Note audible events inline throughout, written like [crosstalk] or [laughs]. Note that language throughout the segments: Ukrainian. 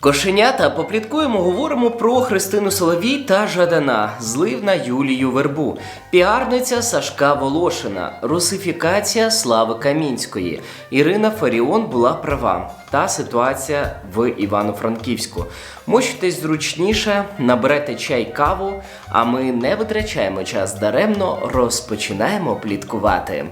Кошенята попліткуємо, говоримо про Христину Соловій та Жадана, злив на Юлію Вербу, піарниця Сашка Волошина, русифікація Слави Камінської. Ірина Фаріон була права. Та ситуація в Івано-Франківську. Мочитесь зручніше, наберете чай каву, а ми не витрачаємо час даремно, розпочинаємо пліткувати.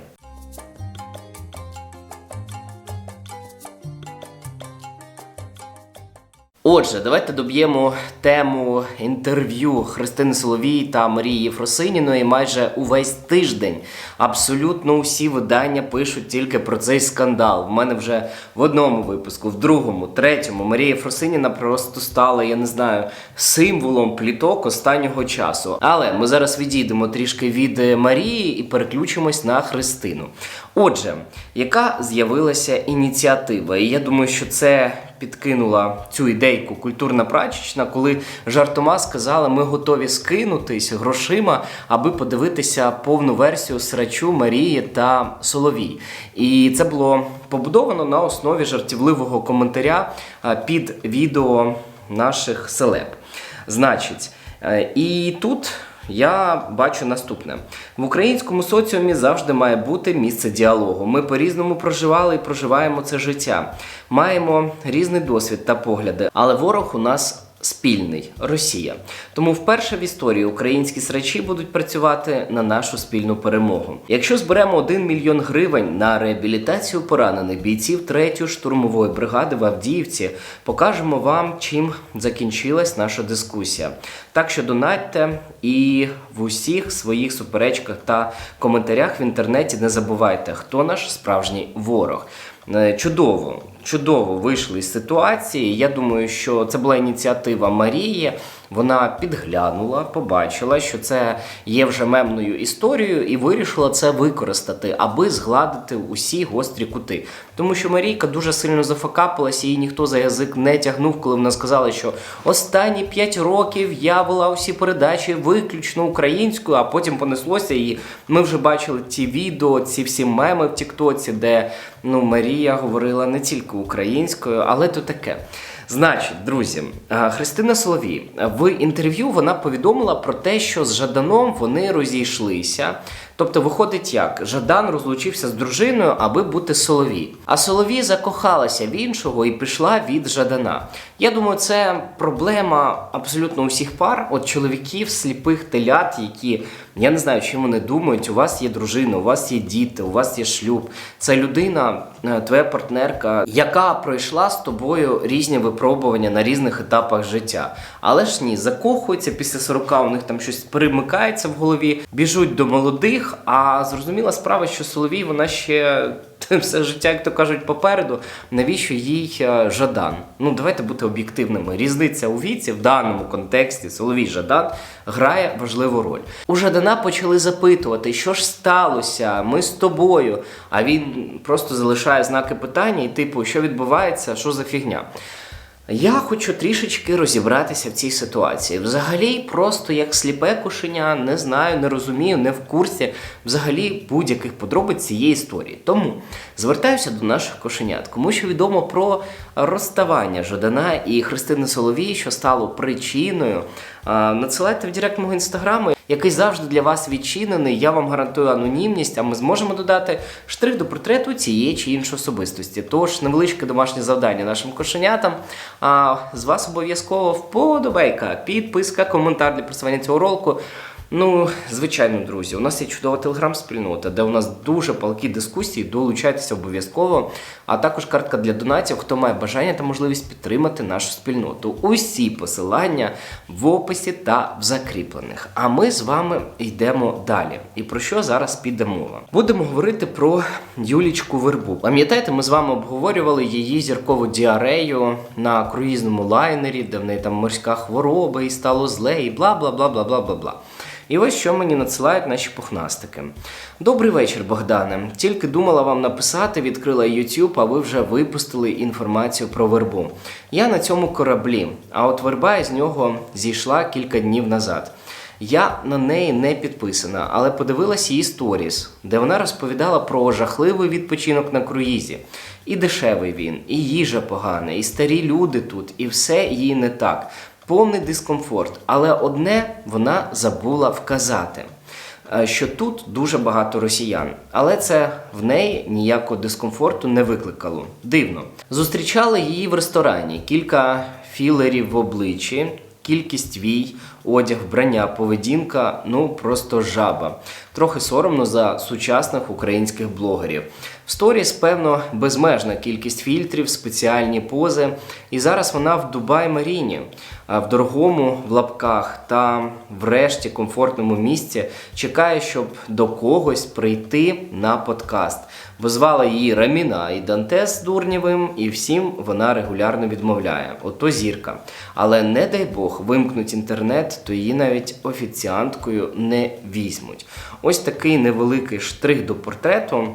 Отже, давайте доб'ємо тему інтерв'ю Христини Соловій та Марії Єфросиніної майже увесь тиждень. Абсолютно усі видання пишуть тільки про цей скандал. В мене вже в одному випуску, в другому, третьому Марія Єфросиніна просто стала, я не знаю, символом пліток останнього часу. Але ми зараз відійдемо трішки від Марії і переключимось на Христину. Отже, яка з'явилася ініціатива? І я думаю, що це підкинула цю ідейку культурна прачечна, коли жартома сказали, ми готові скинутись грошима, аби подивитися повну версію срачу Марії та Соловій. І це було побудовано на основі жартівливого коментаря під відео наших селеб. Значить, е, і тут я бачу наступне: в українському соціумі завжди має бути місце діалогу. Ми по-різному проживали і проживаємо це життя. Маємо різний досвід та погляди, але ворог у нас. Спільний Росія. Тому вперше в історії українські срачі будуть працювати на нашу спільну перемогу. Якщо зберемо 1 мільйон гривень на реабілітацію поранених бійців 3-ї штурмової бригади в Авдіївці, покажемо вам, чим закінчилась наша дискусія. Так що донатьте і в усіх своїх суперечках та коментарях в інтернеті не забувайте, хто наш справжній ворог. Е, Чудово, чудово вийшли з ситуації. Я думаю, що це була ініціатива Марії. Вона підглянула, побачила, що це є вже мемною історією, і вирішила це використати, аби згладити усі гострі кути. Тому що Марійка дуже сильно зафакапилася, її ніхто за язик не тягнув, коли вона сказала, що останні 5 років я вела усі передачі виключно українською, а потім понеслося. І ми вже бачили ті відео, ці всі меми в Тіктоці, де ну Марія говорила не тільки українською, але то таке. Значить, друзі, Христина Соловій в інтерв'ю вона повідомила про те, що з Жаданом вони розійшлися. Тобто, виходить як Жадан розлучився з дружиною, аби бути Соловій. А Соловій закохалася в іншого і пішла від Жадана. Я думаю, це проблема абсолютно усіх пар, от чоловіків, сліпих телят, які я не знаю, чим вони думають. У вас є дружина, у вас є діти, у вас є шлюб. Це людина, е, твоя партнерка, яка пройшла з тобою різні випробування на різних етапах життя. Але ж ні, закохуються після 40, у них там щось перемикається в голові, біжуть до молодих. А зрозуміла справа, що Соловій вона ще [laughs] все життя, як то кажуть, попереду. Навіщо їй е, Жадан? Ну давайте бути об'єктивними. Різниця у віці в даному контексті Соловій Жадан грає важливу роль. У Жадана почали запитувати, що ж сталося, ми з тобою. А він просто залишає знаки питання, і типу, що відбувається, що за фігня. Я хочу трішечки розібратися в цій ситуації. Взагалі, просто як сліпе кошеня, не знаю, не розумію, не в курсі взагалі будь-яких подробиць цієї історії. Тому звертаюся до наших кошенят, кому що відомо про розставання Жадана і Христини Соловій, що стало причиною. Надсилайте в директ мого інстаграму, який завжди для вас відчинений. Я вам гарантую анонімність, а ми зможемо додати штрих до портрету цієї чи іншої особистості. Тож невеличке домашнє завдання нашим кошенятам. А з вас обов'язково вподобайка, підписка, коментар для просування цього ролику. Ну, звичайно, друзі, у нас є чудова телеграм-спільнота, де у нас дуже палкі дискусії. Долучайтеся обов'язково. А також картка для донатів, хто має бажання та можливість підтримати нашу спільноту. Усі посилання в описі та в закріплених. А ми з вами йдемо далі. І про що зараз піде мова? Будемо говорити про Юлічку Вербу. Пам'ятаєте, ми з вами обговорювали її зіркову діарею на круїзному лайнері, де в неї там морська хвороба і стало зле, і бла бла бла бла бла бла бла. І ось що мені надсилають наші пухнастики. Добрий вечір, Богдане. Тільки думала вам написати, відкрила YouTube, а ви вже випустили інформацію про вербу. Я на цьому кораблі, а от верба із нього зійшла кілька днів назад. Я на неї не підписана, але подивилась її сторіс, де вона розповідала про жахливий відпочинок на круїзі. І дешевий він, і їжа погана, і старі люди тут, і все їй не так. Повний дискомфорт. Але одне вона забула вказати. е, Що тут дуже багато росіян, але це в неї ніякого дискомфорту не викликало. Дивно. Зустрічали її в ресторані, кілька філерів в обличчі, кількість вій, одяг, вбрання, поведінка ну просто жаба. Трохи соромно за сучасних українських блогерів. В сторіс, певно, безмежна кількість фільтрів, спеціальні пози. І зараз вона в Дубай Маріні, в дорогому в лапках та врешті комфортному місці чекає, щоб до когось прийти на подкаст. Бо звала її Раміна і Дантес Дурнєвим, і всім вона регулярно відмовляє. Ото зірка. Але не дай Бог вимкнуть інтернет, то її навіть офіціанткою не візьмуть. Ось такий невеликий штрих до портрету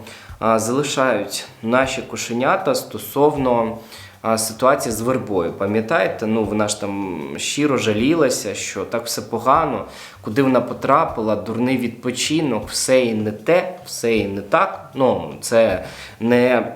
залишають наші кошенята стосовно а, ситуації з вербою. Пам'ятаєте, ну вона ж там щиро жалілася, що так все погано, куди вона потрапила, дурний відпочинок, все і не те, все і не так. Ну це не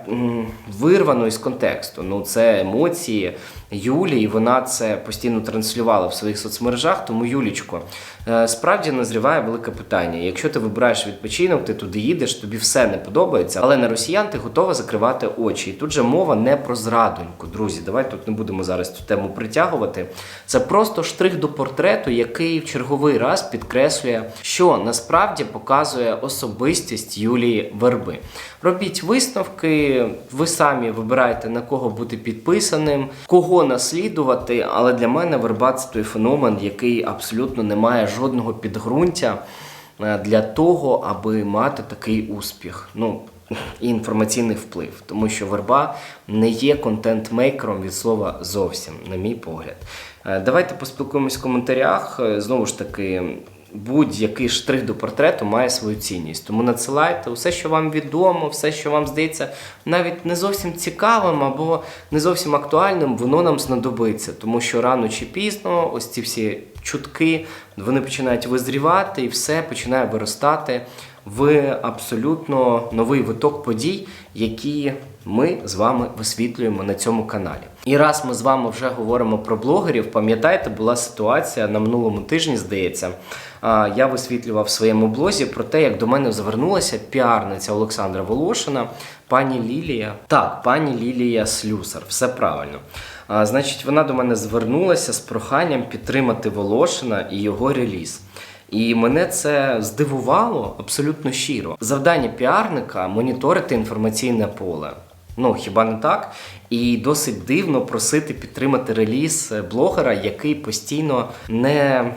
вирвано із контексту. Ну це емоції. Юлі, і вона це постійно транслювала в своїх соцмережах. Тому, Юлічко, е, справді назріває велике питання. Якщо ти вибираєш відпочинок, ти туди їдеш, тобі все не подобається, але на росіян ти готова закривати очі. І тут же мова не про зрадоньку, друзі. Давай тут не будемо зараз цю тему притягувати. Це просто штрих до портрету, який в черговий раз підкреслює, що насправді показує особистість Юлії Верби. Робіть висновки, ви самі вибираєте на кого бути підписаним, кого наслідувати. Але для мене верба це той феномен, який абсолютно не має жодного підґрунтя е, для того, аби мати такий успіх. Ну і інформаційний вплив, тому що верба не є контент-мейкером від слова зовсім, на мій погляд. Е, Давайте поспілкуємось в коментарях. Е, Знову ж таки, будь-який штрих до портрету має свою цінність. Тому надсилайте все, що вам відомо, все, що вам здається, навіть не зовсім цікавим або не зовсім актуальним, воно нам знадобиться, тому що рано чи пізно ось ці всі чутки вони починають визрівати і все починає виростати в абсолютно новий виток подій, які ми з вами висвітлюємо на цьому каналі. І раз ми з вами вже говоримо про блогерів, пам'ятаєте, була ситуація на минулому тижні, здається. Я висвітлював в своєму блозі про те, як до мене звернулася піарниця Олександра Волошина, пані Лілія. Так, пані Лілія Слюсар, все правильно. Значить, вона до мене звернулася з проханням підтримати Волошина і його реліз. І мене це здивувало абсолютно щиро. Завдання піарника моніторити інформаційне поле. Ну хіба не так? І досить дивно просити підтримати реліз е, блогера, який постійно не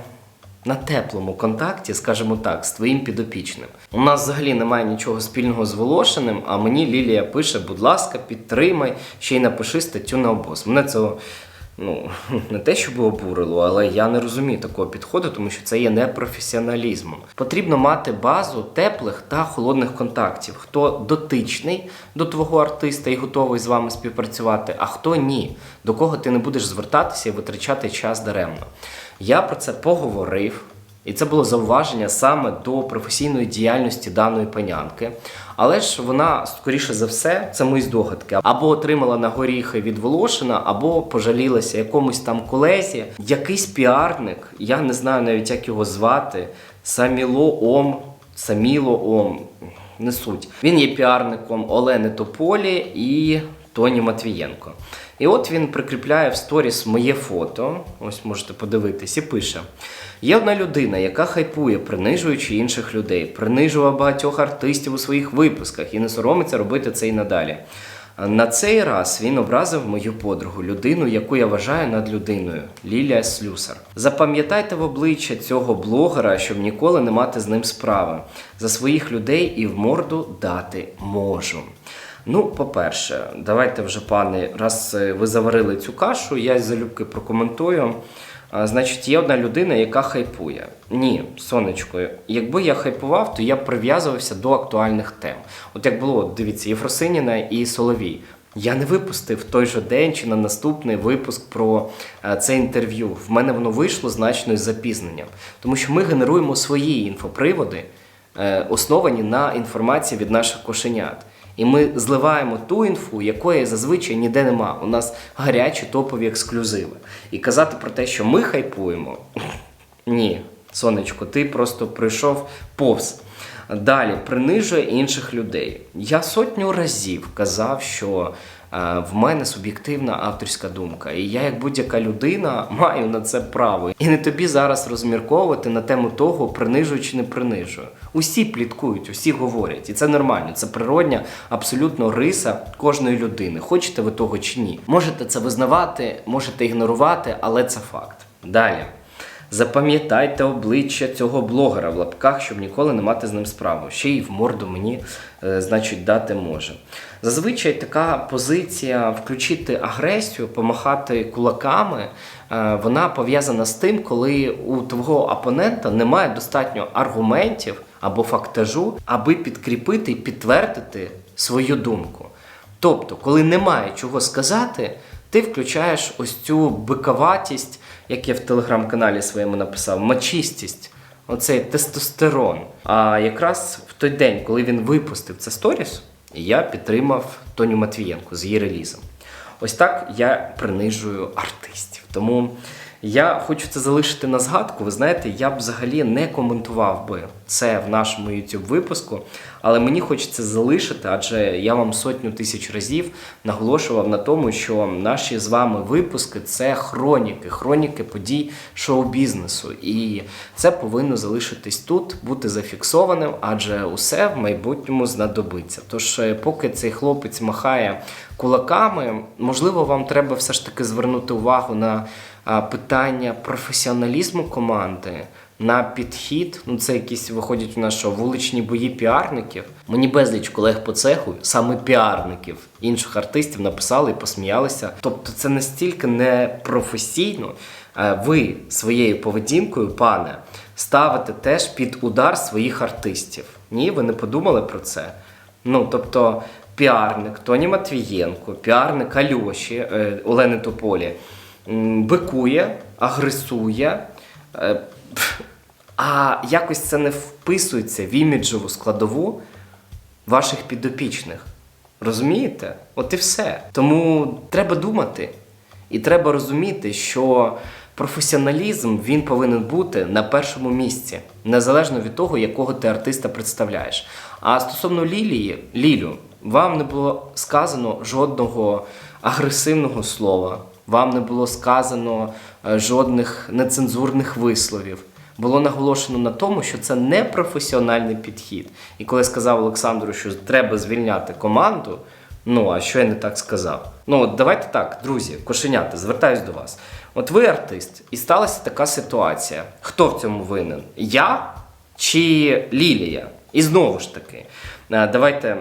на теплому контакті, скажімо так, з твоїм підопічним. У нас взагалі немає нічого спільного з Волошиним, а мені Лілія пише: будь ласка, підтримай, ще й напиши статтю на обоз. Мене це ну, [laughs] не те, щоб обурило, але я не розумію такого підходу, тому що це є непрофесіоналізмом. Потрібно мати базу теплих та холодних контактів. Хто дотичний до твого артиста і готовий з вами співпрацювати, а хто ні, до кого ти не будеш звертатися і витрачати час даремно. Я про це поговорив. І це було зауваження саме до професійної діяльності даної панянки. Але ж вона, скоріше за все, це мої здогадки, або отримала на горіхи від Волошина, або пожалілася якомусь там колезі. Якийсь піарник, я не знаю навіть, як його звати, Саміло Ом, Саміло Ом, не суть. Він є піарником Олени Тополі і Тоні Матвієнко. І от він прикріпляє в сторіс моє фото. Ось можете подивитись, і пише: є одна людина, яка хайпує, принижуючи інших людей, принижував багатьох артистів у своїх випусках і не соромиться робити це і надалі. На цей раз він образив мою подругу, людину, яку я вважаю над людиною Лілія Слюсар. Запам'ятайте в обличчя цього блогера, щоб ніколи не мати з ним справи. За своїх людей і в морду дати можу. Ну, по-перше, давайте вже, пане, раз е, ви заварили цю кашу, я залюбки прокоментую. А, Значить, є одна людина, яка хайпує. Ні, сонечко, якби я хайпував, то я прив'язувався до актуальних тем. От як було, дивіться, Єфросиніна і Соловій. Я не випустив той же день чи на наступний випуск про е, це інтерв'ю. В мене воно вийшло значно із запізненням, тому що ми генеруємо свої інфоприводи, е, основані на інформації від наших кошенят. І ми зливаємо ту інфу, якої зазвичай ніде нема. У нас гарячі топові ексклюзиви. І казати про те, що ми хайпуємо, ні, сонечко, ти просто прийшов повз. Далі принижує інших людей. Я сотню разів казав, що в мене суб'єктивна авторська думка, і я, як будь-яка людина, маю на це право. І не тобі зараз розмірковувати на тему того, принижую чи не принижую. Усі пліткують, усі говорять, і це нормально. Це природня, абсолютно риса кожної людини. Хочете ви того чи ні? Можете це визнавати, можете ігнорувати, але це факт. Далі. Запам'ятайте обличчя цього блогера в лапках, щоб ніколи не мати з ним справу. Ще й в морду мені, е, значить, дати може. Зазвичай така позиція включити агресію, помахати кулаками, е, вона пов'язана з тим, коли у твого опонента немає достатньо аргументів або фактажу, аби підкріпити і підтвердити свою думку. Тобто, коли немає чого сказати, ти включаєш ось цю биковатість, як я в телеграм-каналі своєму написав, мачистість, оцей тестостерон. А якраз в той день, коли він випустив це сторіс, я підтримав Тоню Матвієнку з її релізом. Ось так я принижую артистів. Тому я хочу це залишити на згадку. Ви знаєте, я б взагалі не коментував би це в нашому youtube випуску, але мені хочеться залишити, адже я вам сотню тисяч разів наголошував на тому, що наші з вами випуски це хроніки, хроніки подій шоу-бізнесу. І це повинно залишитись тут, бути зафіксованим, адже усе в майбутньому знадобиться. Тож, е, поки цей хлопець махає кулаками, можливо, вам треба все ж таки звернути увагу на питання професіоналізму команди. На підхід, ну це якісь виходять у нас що вуличні бої піарників. Мені безліч колег по цеху, саме піарників інших артистів написали і посміялися. Тобто, це настільки непрофесійно. Е, Ви своєю поведінкою, пане, ставите теж під удар своїх артистів. Ні, ви не подумали про це. Ну тобто, піарник Тоні Матвієнко, піарник Альоші е, Олени Тополі бикує, агресує. А якось це не вписується в іміджову складову ваших підопічних. Розумієте? От і все. Тому треба думати. І треба розуміти, що професіоналізм він повинен бути на першому місці, незалежно від того, якого ти артиста представляєш. А стосовно Лілії, Лілю, вам не було сказано жодного агресивного слова, вам не було сказано жодних нецензурних висловів. Було наголошено на тому, що це не професіональний підхід. І коли сказав Олександру, що треба звільняти команду, ну а що я не так сказав? Ну от давайте так, друзі, кошенята, звертаюсь до вас. От ви артист, і сталася така ситуація. Хто в цьому винен? Я чи Лілія? І знову ж таки, е, давайте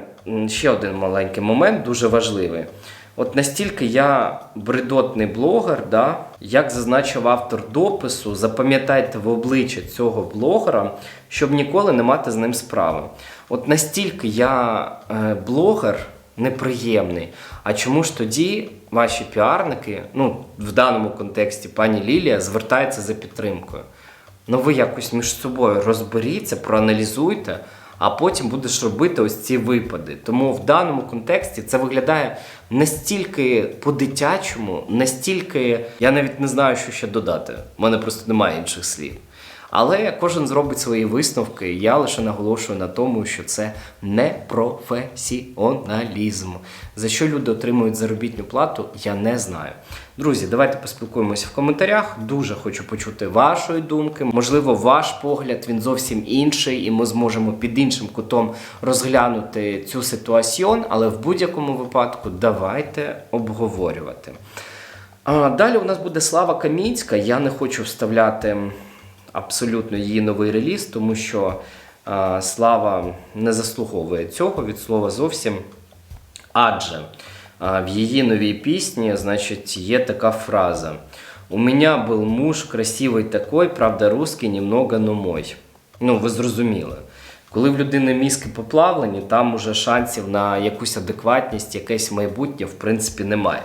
ще один маленький момент, дуже важливий. От настільки я бредотний блогер, да, як зазначив автор допису, запам'ятайте в обличчя цього блогера, щоб ніколи не мати з ним справи. От настільки я е, блогер неприємний. А чому ж тоді ваші піарники, ну в даному контексті пані Лілія, звертається за підтримкою? Ну ви якось між собою розберіться, проаналізуйте, а потім будеш робити ось ці випади. Тому в даному контексті це виглядає настільки по-дитячому, настільки я навіть не знаю, що ще додати. У мене просто немає інших слів. Але кожен зробить свої висновки. Я лише наголошую на тому, що це не професіоналізм. За що люди отримують заробітну плату, я не знаю. Друзі, давайте поспілкуємося в коментарях. Дуже хочу почути вашої думки. Можливо, ваш погляд він зовсім інший, і ми зможемо під іншим кутом розглянути цю ситуаціон, але в будь-якому випадку давайте обговорювати. А, далі у нас буде Слава Камінська. Я не хочу вставляти абсолютно її новий реліз, тому що а, Слава не заслуговує цього від слова зовсім. Адже в її новій пісні, значить, є така фраза: У мене був муж красивий такой, правда, русский, немного, но мой. Ну, ви зрозуміли. Коли в людини мізки поплавлені, там уже шансів на якусь адекватність, якесь майбутнє, в принципі, немає.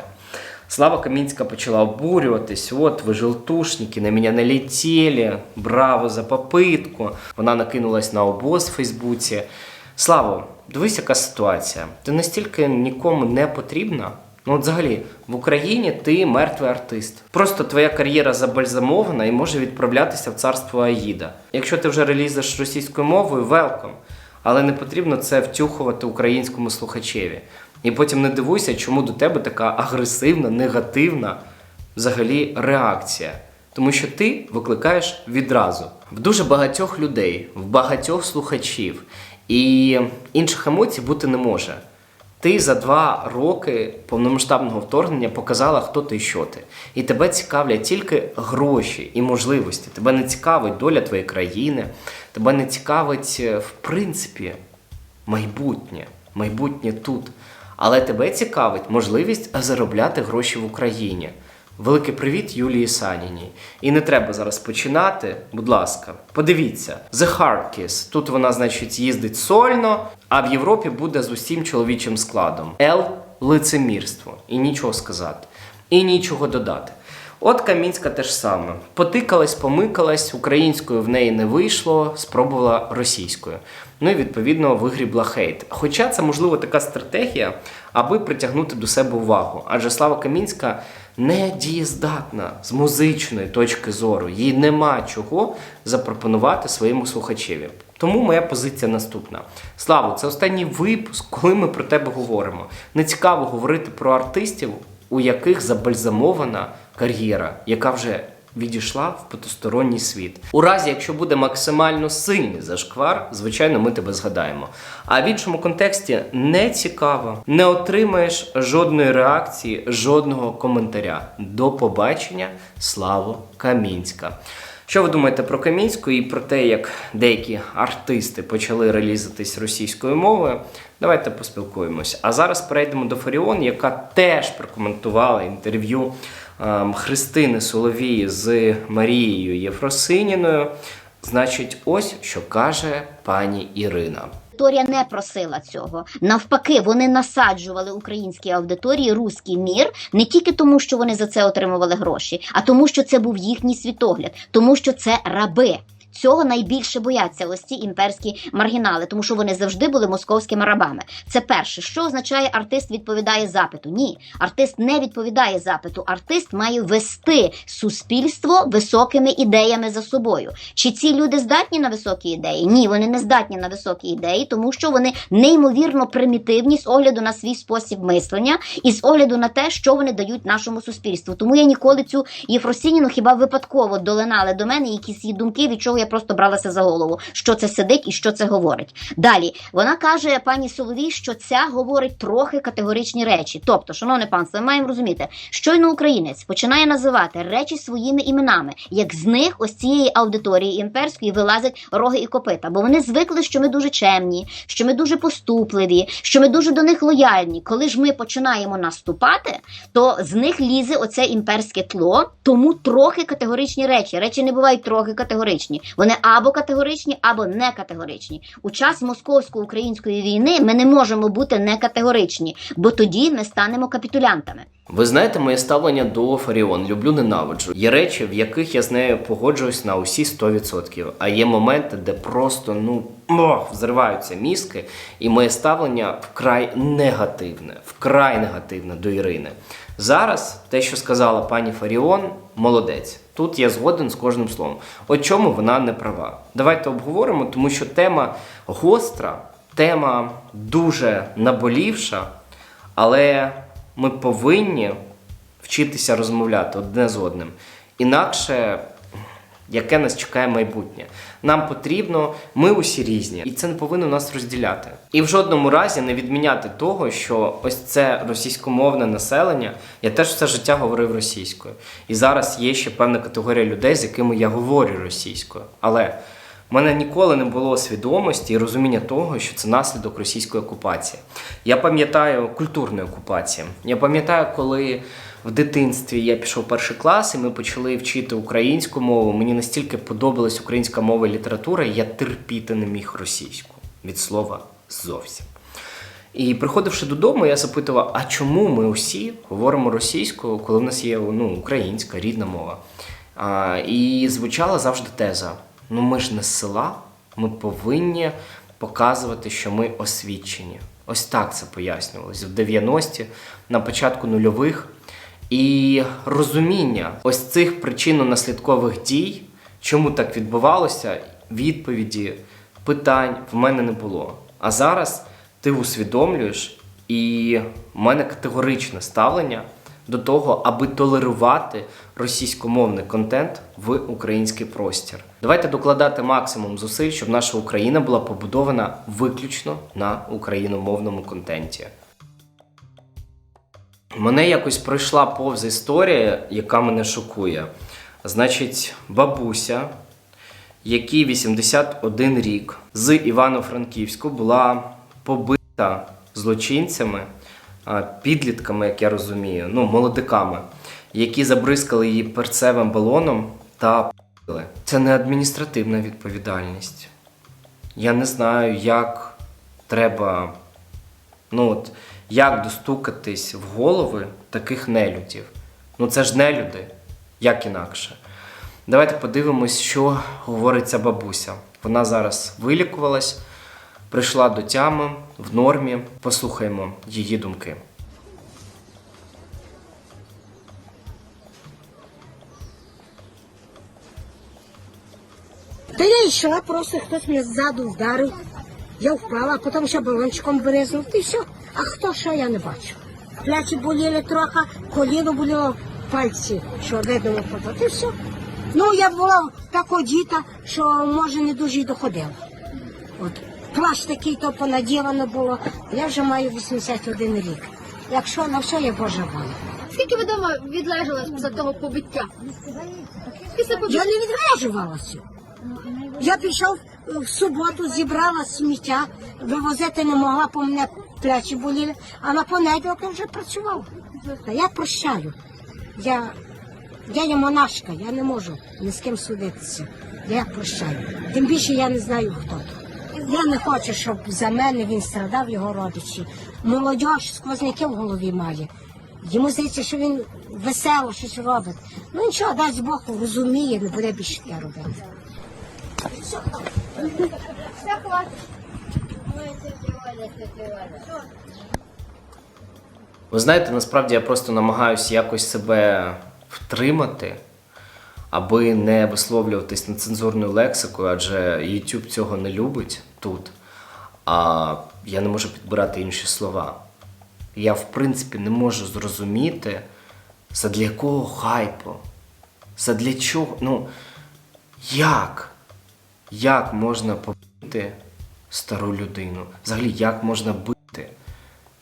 Слава Камінська почала обурюватись. От ви желтушники, на мене не летіли, браво за попитку. Вона накинулась на обоз в Фейсбуці. Слава, дивись, яка ситуація. Ти настільки нікому не потрібна. Ну, от взагалі, в Україні ти мертвий артист. Просто твоя кар'єра забальзамована і може відправлятися в царство Аїда. Якщо ти вже релізиш російською мовою, велком. Але не потрібно це втюхувати українському слухачеві. І потім не дивуйся, чому до тебе така агресивна, негативна взагалі реакція. Тому що ти викликаєш відразу в дуже багатьох людей, в багатьох слухачів, і інших емоцій бути не може. Ти за два роки повномасштабного вторгнення показала, хто ти і що ти. І тебе цікавлять тільки гроші і можливості. Тебе не цікавить доля твоєї країни, тебе не цікавить, е, в принципі, майбутнє, майбутнє тут. Але тебе цікавить можливість заробляти гроші в Україні. Великий привіт Юлії Саніній. І не треба зараз починати. Будь ласка, подивіться: The Hard Kiss. Тут вона, значить, їздить сольно, а в Європі буде з усім чоловічим складом. Л лицемірство. І нічого сказати. І нічого додати. От Камінська теж саме. Потикалась, помикалась, українською в неї не вийшло, спробувала російською. Ну і відповідно вигрібла хейт. Хоча це можливо така стратегія, аби притягнути до себе увагу. Адже Слава Камінська не дієздатна з музичної точки зору. Їй нема чого запропонувати своєму слухачеві. Тому моя позиція наступна. Слава, це останній випуск, коли ми про тебе говоримо. Не цікаво говорити про артистів, у яких забальзамована кар'єра, яка вже відійшла в потусторонній світ. У разі, якщо буде максимально сильний зашквар, звичайно, ми тебе згадаємо. А в іншому контексті не цікаво, не отримаєш жодної реакції, жодного коментаря. До побачення, Славо Камінська. Що ви думаєте про Камінську і про те, як деякі артисти почали релізитись російською мовою? Давайте поспілкуємось. А зараз перейдемо до Фаріон, яка теж прокоментувала інтерв'ю Христини Соловії з Марією Єфросиніною. Значить, ось що каже пані Ірина. Торія не просила цього. Навпаки, вони насаджували українській аудиторії руський мір не тільки тому, що вони за це отримували гроші, а тому, що це був їхній світогляд, тому що це раби. Цього найбільше бояться ось ці імперські маргінали, тому що вони завжди були московськими рабами. Це перше, що означає артист відповідає запиту. Ні, артист не відповідає запиту. Артист має вести суспільство високими ідеями за собою. Чи ці люди здатні на високі ідеї? Ні, вони не здатні на високі ідеї, тому що вони неймовірно примітивні з огляду на свій спосіб мислення і з огляду на те, що вони дають нашому суспільству. Тому я ніколи цю Єфросініну хіба випадково долинали до мене якісь її думки, від чого я просто бралася за голову, що це сидить і що це говорить. Далі вона каже пані Соловій, що ця говорить трохи категоричні речі. Тобто, шановне панство, ми маємо розуміти, щойно українець починає називати речі своїми іменами, як з них ось цієї аудиторії імперської вилазять роги і копита. Бо вони звикли, що ми дуже чемні, що ми дуже поступливі, що ми дуже до них лояльні. Коли ж ми починаємо наступати, то з них лізе оце імперське тло, тому трохи категоричні речі. Речі не бувають трохи категоричні. Вони або категоричні, або не категоричні. У час московсько-української війни ми не можемо бути не категоричні, бо тоді ми станемо капітулянтами. Ви знаєте моє ставлення до Фаріон. Люблю ненавиджу. Є речі, в яких я з нею погоджуюсь на усі 100%. А є моменти, де просто ну ох, взриваються мізки, і моє ставлення вкрай негативне, вкрай негативне до Ірини. Зараз те, що сказала пані Фаріон, молодець. Тут я згоден з кожним словом. От чому вона не права? Давайте обговоримо, тому що тема гостра, тема дуже наболівша, але ми повинні вчитися розмовляти одне з одним. Інакше, яке нас чекає майбутнє? Нам потрібно, ми усі різні, і це не повинно нас розділяти. І в жодному разі не відміняти того, що ось це російськомовне населення. Я теж все життя говорив російською. І зараз є ще певна категорія людей, з якими я говорю російською. Але у мене ніколи не було свідомості і розуміння того, що це наслідок російської окупації. Я пам'ятаю культурної окупації. Я пам'ятаю, коли в дитинстві я пішов в перший клас, і ми почали вчити українську мову. Мені настільки подобалась українська мова і література, я терпіти не міг російську. від слова зовсім. І приходивши додому, я запитував, а чому ми усі говоримо російською, коли в нас є ну, українська рідна мова? А, і звучала завжди теза: ну ми ж не з села, ми повинні показувати, що ми освічені. Ось так це пояснювалося в 90-ті, на початку нульових. І розуміння ось цих причинно-наслідкових дій, чому так відбувалося, відповіді, питань в мене не було. А зараз ти усвідомлюєш, і в мене категоричне ставлення до того, аби толерувати російськомовний контент в український простір. Давайте докладати максимум зусиль, щоб наша Україна була побудована виключно на україномовному контенті. Мене якось пройшла повз історія, яка мене шокує. Значить, бабуся, якій 81 рік з Івано-Франківську була побита злочинцями, підлітками, як я розумію, ну, молодиками, які забризкали її перцевим балоном та п***ли. Це не адміністративна відповідальність. Я не знаю, як треба Ну от як достукатись в голови таких нелюдів? Ну це ж нелюди, як інакше. Давайте подивимось, що говорить ця бабуся. Вона зараз вилікувалась, прийшла до тями в нормі. Послухаємо її думки. Та я йшла, просто хтось мене ззаду вдарив. Я впала, потім ще балончиком бризнув. Ти все. А хто що я не бачу. Плечі боліли трохи, коліно боліло, пальці, що видно фото. Ти все. Ну, я була така діта, що може не дуже й доходила. От плащ такий то понаділено було. Я вже маю 81 рік. Якщо на все, я Божа воля. Скільки ви дома відлежали після того побиття? Після побиття? Я не відважувалася. Я пішов е, в суботу, зібрала сміття, вивозити не могла, бо мене плечі боліли, а на понеділок я вже працював. Я прощаю. Я, я є монашка, я не можу ні з ким судитися. Я прощаю. Тим більше я не знаю, хто то. Я не хочу, щоб за мене він страдав, його родичі. Молодь сквозняки в голові має. Йому здається, що він весело щось робить. Ну нічого, дасть Бог розуміє, не буде більше таке робити. Ви знаєте, насправді я просто намагаюся якось себе втримати, аби не висловлюватись нецензурною лексикою, адже YouTube цього не любить тут. А я не можу підбирати інші слова. Я, в принципі, не можу зрозуміти, задля якого хайпу, задля чого. Ну, як? Як можна побити стару людину? Взагалі, як можна бити?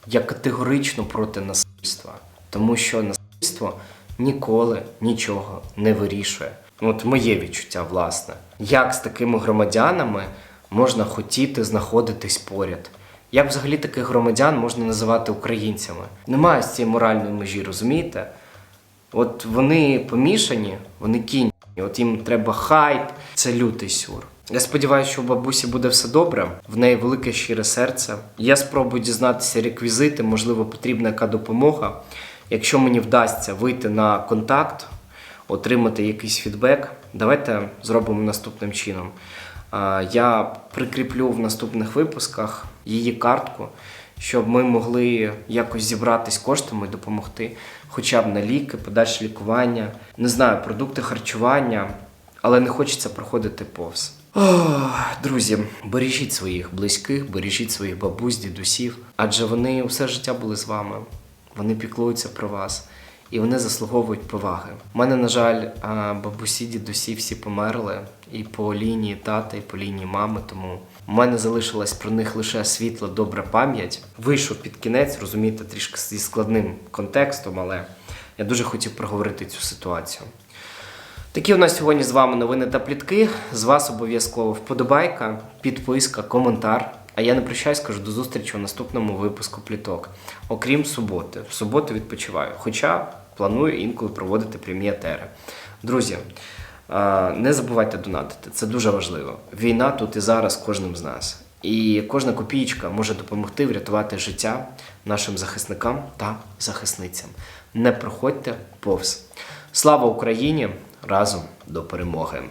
Я категорично проти насильства, тому що насильство ніколи нічого не вирішує. От моє відчуття, власне. Як з такими громадянами можна хотіти знаходитись поряд? Як взагалі таких громадян можна називати українцями? Немає з цієї моральної межі, розумієте? От вони помішані, вони кінь. От їм треба хайп, це лютий сюр. Я сподіваюся, що у бабусі буде все добре. В неї велике щире серце. Я спробую дізнатися реквізити, можливо, потрібна яка допомога. Якщо мені вдасться вийти на контакт, отримати якийсь фідбек, давайте зробимо наступним чином. Я прикріплю в наступних випусках її картку, щоб ми могли якось зібратись коштами і допомогти, хоча б на ліки, подальше лікування, не знаю, продукти харчування, але не хочеться проходити повз. Ох, друзі, бережіть своїх близьких, бережіть своїх бабусь, дідусів, адже вони все життя були з вами. Вони піклуються про вас і вони заслуговують поваги. У мене, на жаль, бабусі, дідусі всі померли і по лінії тата, і по лінії мами. Тому у мене залишилась про них лише світла, добра пам'ять. Вийшов під кінець, розумієте, трішки зі складним контекстом, але я дуже хотів проговорити цю ситуацію. Такі у нас сьогодні з вами новини та плітки. З вас обов'язково вподобайка, підписка, коментар. А я не прощаюсь, кажу до зустрічі у наступному випуску пліток. Окрім суботи. В суботу відпочиваю. Хоча планую інколи проводити прямі етери. Друзі, не забувайте донатити, це дуже важливо. Війна тут і зараз кожним з нас. І кожна копійка може допомогти врятувати життя нашим захисникам та захисницям. Не проходьте повз. Слава Україні! Разом до перемоги!